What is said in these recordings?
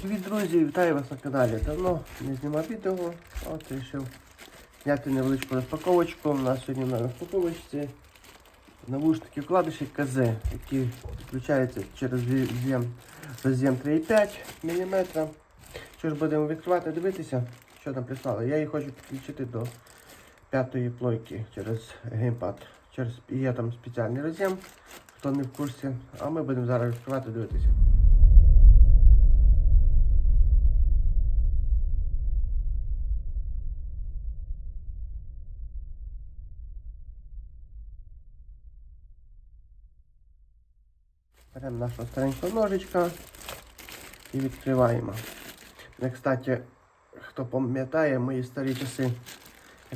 Привіт, друзі! Вітаю вас на каналі. Давно не знімав відео. От вирішив зняти невеличку розпаковочку. У нас сьогодні на розпаковочці навушники вкладиші КЗ, які підключаються через роз'єм роз'єм 3,5 мм. Що ж будемо відкривати, дивитися, що там прислали. Я її хочу підключити до п'ятої плойки через геймпад. Через є там спеціальний роз'єм, хто не в курсі. А ми будемо зараз відкривати, дивитися. Беремо нашого старенького ножичка і відкриваємо. Не, кстати, хто пам'ятає мої старі часи,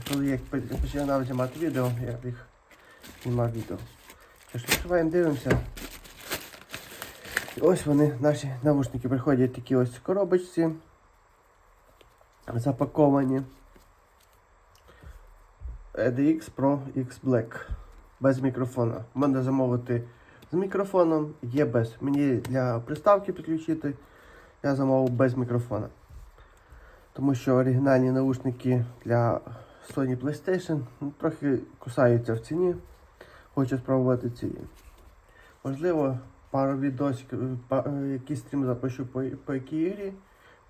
коли я починав знімати відео, я їх знімав відео. Що ж, відкриваємо, дивимося. І ось вони, наші навушники приходять такі ось коробочці. Запаковані. EDX Pro X Black. Без мікрофона. Можна замовити з мікрофоном, є без. Мені для приставки підключити, я замовив без мікрофона. Тому що оригінальні наушники для Sony PlayStation ну, трохи кусаються в ціні. Хочу спробувати ці. Можливо, пару відосиків, па- е, якийсь стрім запишу по, по якій ігрі.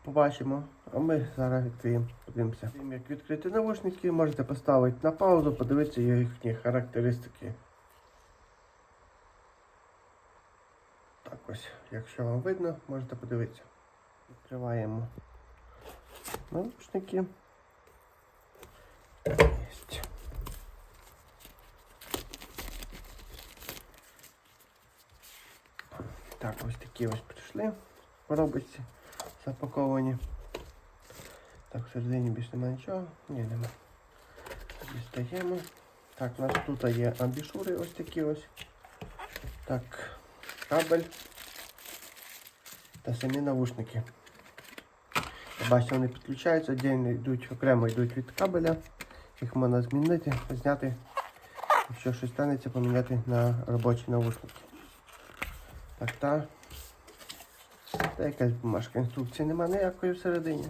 Побачимо. А ми зараз відкриємо, подивимося. Як відкрити наушники, можете поставити на паузу, подивитися їхні характеристики. Ось, якщо вам видно, можете подивитися. Відкриваємо наушники. Єсть. Так, ось такі ось прийшли коробочці запаковані. Так, всередині більше немає нічого. Ні, нема. Дістаємо. Так, у нас тут є амбішури ось такі ось. Так, кабель та самі навушники. Бачите, вони підключаються, отдельно йдуть, окремо йдуть від кабеля. Їх можна змінити, зняти. Якщо щось станеться, поміняти на робочі навушники. Так, та. Та якась бумажка. Інструкції немає ніякої всередині.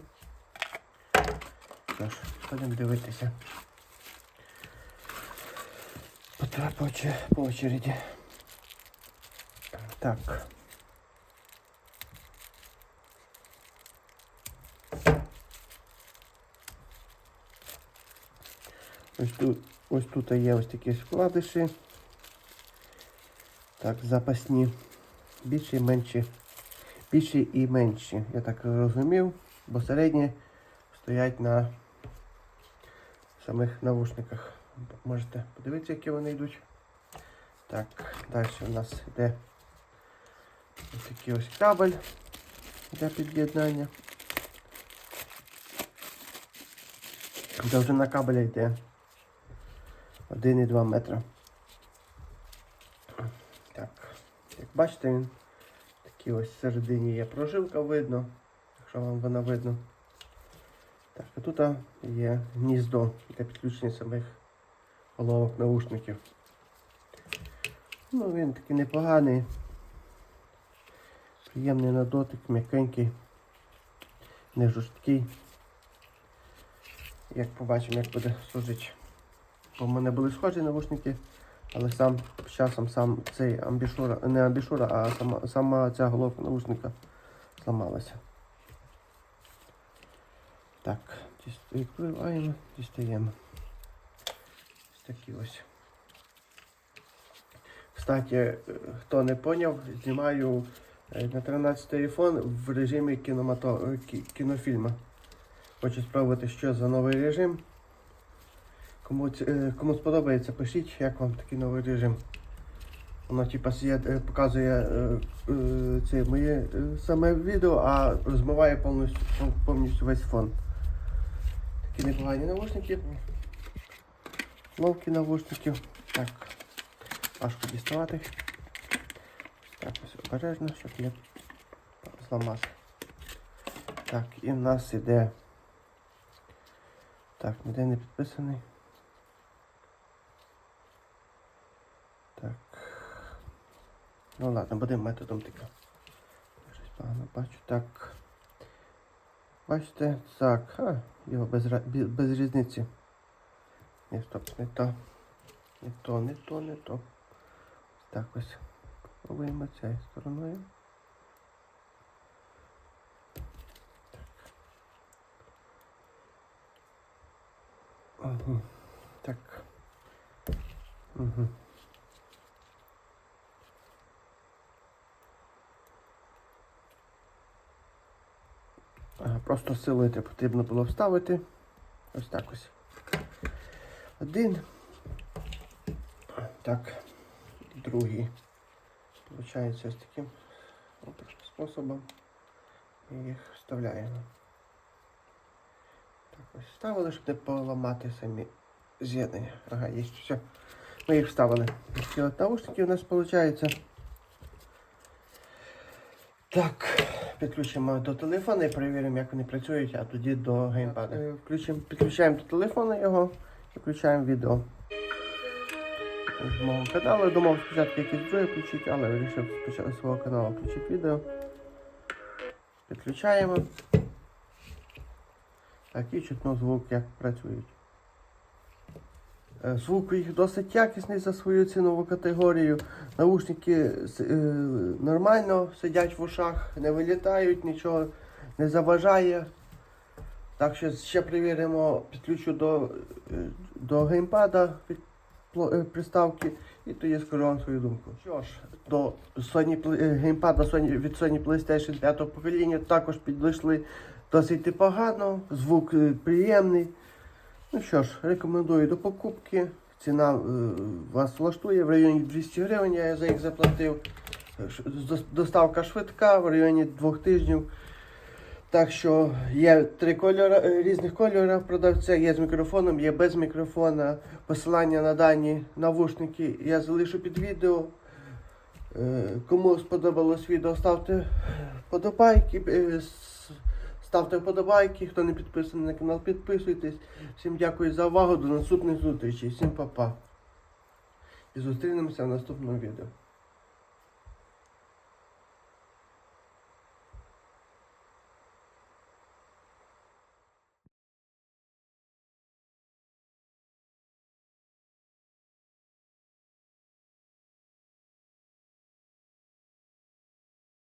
Що ж, будемо дивитися. По, по очереді. Так. Ось тут, ось тут є ось такі вкладиші. Так, запасні. Більші і менші. Більші і менші. Я так розумів, бо середні стоять на самих навушниках. Можете подивитися, які вони йдуть. Так, далі у нас йде ось такий ось кабель для під'єднання. Довжина кабеля йде 1,2 метра. Так, як бачите, він такий ось всередині є прожилка видно, якщо вам вона видно. Так, а тут є гніздо для підключення самих головок наушників. Ну, він такий непоганий, приємний на дотик, м'якенький, не жорсткий. Як побачимо, як буде служити. В мене були схожі навушники, але сам з часом сам цей амбішура, не амбішура, а сама, сама ця головка навушника зламалася. Так, відкриваємо, дістаємо. Ось такі ось. Кстати, е, хто не поняв, знімаю е, на 13 телефон в режимі кіномато... кі- кінофільму. Хочу спробувати, що за новий режим. Кому, е, кому сподобається, пишіть, як вам такий новий режим. Воно типа е, показує е, це моє саме відео, а розмиває повністю, повністю весь фон. Такі непогані навушники. Ловкі навушників. Так. Важко діставати. Так, ось обережно, щоб не зламати. Так, і в нас іде. Так, ніде не підписаний. Так. Ну ладно, будемо методом тика. Щось погано бачу. Так. Бачите, так, а, його без, без різниці. Ні, стоп, не то. Не то, не то, не то. Так ось. Пробуємо цією стороною. Угу. Так. Угу. Ага, Просто силити потрібно було вставити. Ось так ось. Один. Так. Другий. Получається ось таким способом. І їх вставляємо. Так ось вставили, щоб не поламати самі з'єднання. Ага, є все. Ми їх вставили. Ці наушники у нас виходить. Так, підключимо до телефона і перевіримо, як вони працюють, а тоді до геймпада. Е, Включимо, підключаємо до телефона його і включаємо відео. З мого каналу. Я думав спочатку якийсь друге включити, але вирішив спочатку свого каналу включити відео. Підключаємо. Так, і чутно звук, як працюють. Е, Звук їх досить якісний за свою цінову категорію. Наушники е, нормально сидять в ушах, не вилітають, нічого не заважає. Так що ще перевіримо, підключу до, е, до геймпада приставки і тоді скажу вам свою думку. Що ж, до Sony, геймпада Sony, від Sony PlayStation 5 покоління також підійшли досить непогано, звук приємний. Ну що ж, рекомендую до покупки. Ціна е, вас влаштує в районі 200 гривень, я за їх заплатив. Доставка швидка в районі двох тижнів. Так що є три кольори, е, різних кольори продавця, є з мікрофоном, є без мікрофона. Посилання на дані навушники я залишу під відео. Е, Кому сподобалось відео, ставте вподобайки, е, ставте вподобайки. Хто не підписаний на канал, підписуйтесь. Всім дякую за увагу. До наступних зустрічей. Всім па-па. І зустрінемося в наступному відео.